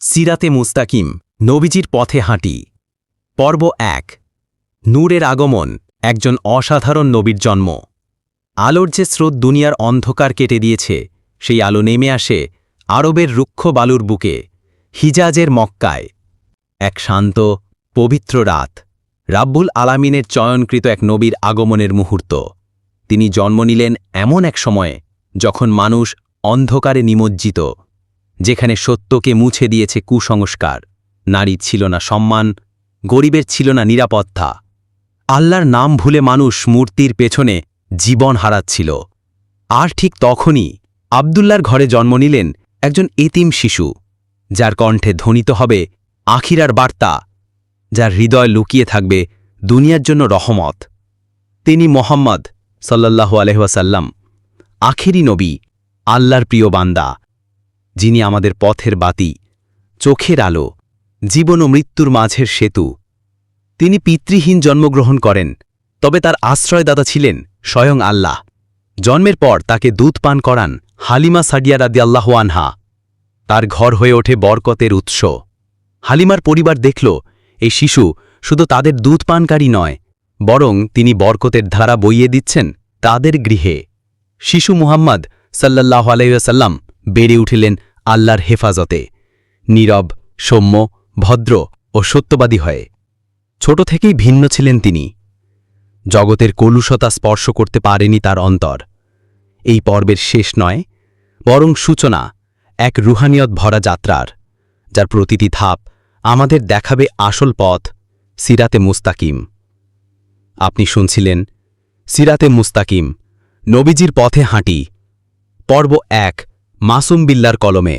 সিরাতে মুস্তাকিম, নবীজির পথে হাঁটি। পর্ব এক, নূরের আগমন, একজন অসাধারণ নবীর জন্ম। আলোর যে স্রোত দুনিয়ার অন্ধকার কেটে দিয়েছে, সেই আলো নেমে আসে আরবের রুক্ষ বালুর বুকে, হিজাজের মক্কায়। এক শান্ত, পবিত্র রাত, রাব্বুল আলামিনের চয়নকৃত এক নবীর আগমনের মুহূর্ত। তিনি জন্ম নিলেন এমন এক সময়ে, যখন মানুষ অন্ধকারে নিমজ্জিত। যেখানে সত্যকে মুছে দিয়েছে কুসংস্কার। নারীর ছিল না সম্মান, গরিবের ছিল না নিরাপত্তা। আল্লাহর নাম ভুলে মানুষ মূর্তির পেছনে জীবন হারাচ্ছিল। আর ঠিক তখনই আবদুল্লার ঘরে জন্ম নিলেন একজন এতিম শিশু, যার কণ্ঠে ধ্বনিত হবে আখিরার বার্তা, যার হৃদয় লুকিয়ে থাকবে দুনিয়ার জন্য রহমত। তিনি মোহাম্মদ সাল্লাল্লাহু আলহাসাল্লাম আখেরি নবী, আল্লাহর প্রিয় বান্দা। যিনি আমাদের পথের বাতি, চোখের আলো, জীবন ও মৃত্যুর মাঝের সেতু। তিনি পিতৃহীন জন্মগ্রহণ করেন, তবে তার আশ্রয়দাতা ছিলেন স্বয়ং আল্লাহ। জন্মের পর তাকে দুধ পান করান হালিমা সাডিয়া রাদিয়াল্লাহু আনহা। তার ঘর হয়ে ওঠে বরকতের উৎস। হালিমার পরিবার দেখল, এই শিশু শুধু তাদের দুধ পানকারী নয়, বরং তিনি বরকতের ধারা বইয়ে দিচ্ছেন তাদের গৃহে। শিশু মুহাম্মদ সাল্লাহ আলাইসাল্লাম বেড়ে উঠিলেন আল্লাহর হেফাজতে। নীরব, সৌম্য, ভদ্র ও সত্যবাদী হয়ে। ছোট থেকেই ভিন্ন ছিলেন তিনি। জগতের কলুষতা স্পর্শ করতে পারেনি তার অন্তর। এই পর্বের শেষ নয়, বরং সূচনা এক রুহানিয়ত ভরা যাত্রার, যার প্রতিটি ধাপ আমাদের দেখাবে আসল পথ, সিরাতে মুস্তাকিম। আপনি শুনছিলেন সিরাতে মুস্তাকিম, নবীজির পথে হাঁটি, পর্ব এক। মাসুম বিল্লার কলমে।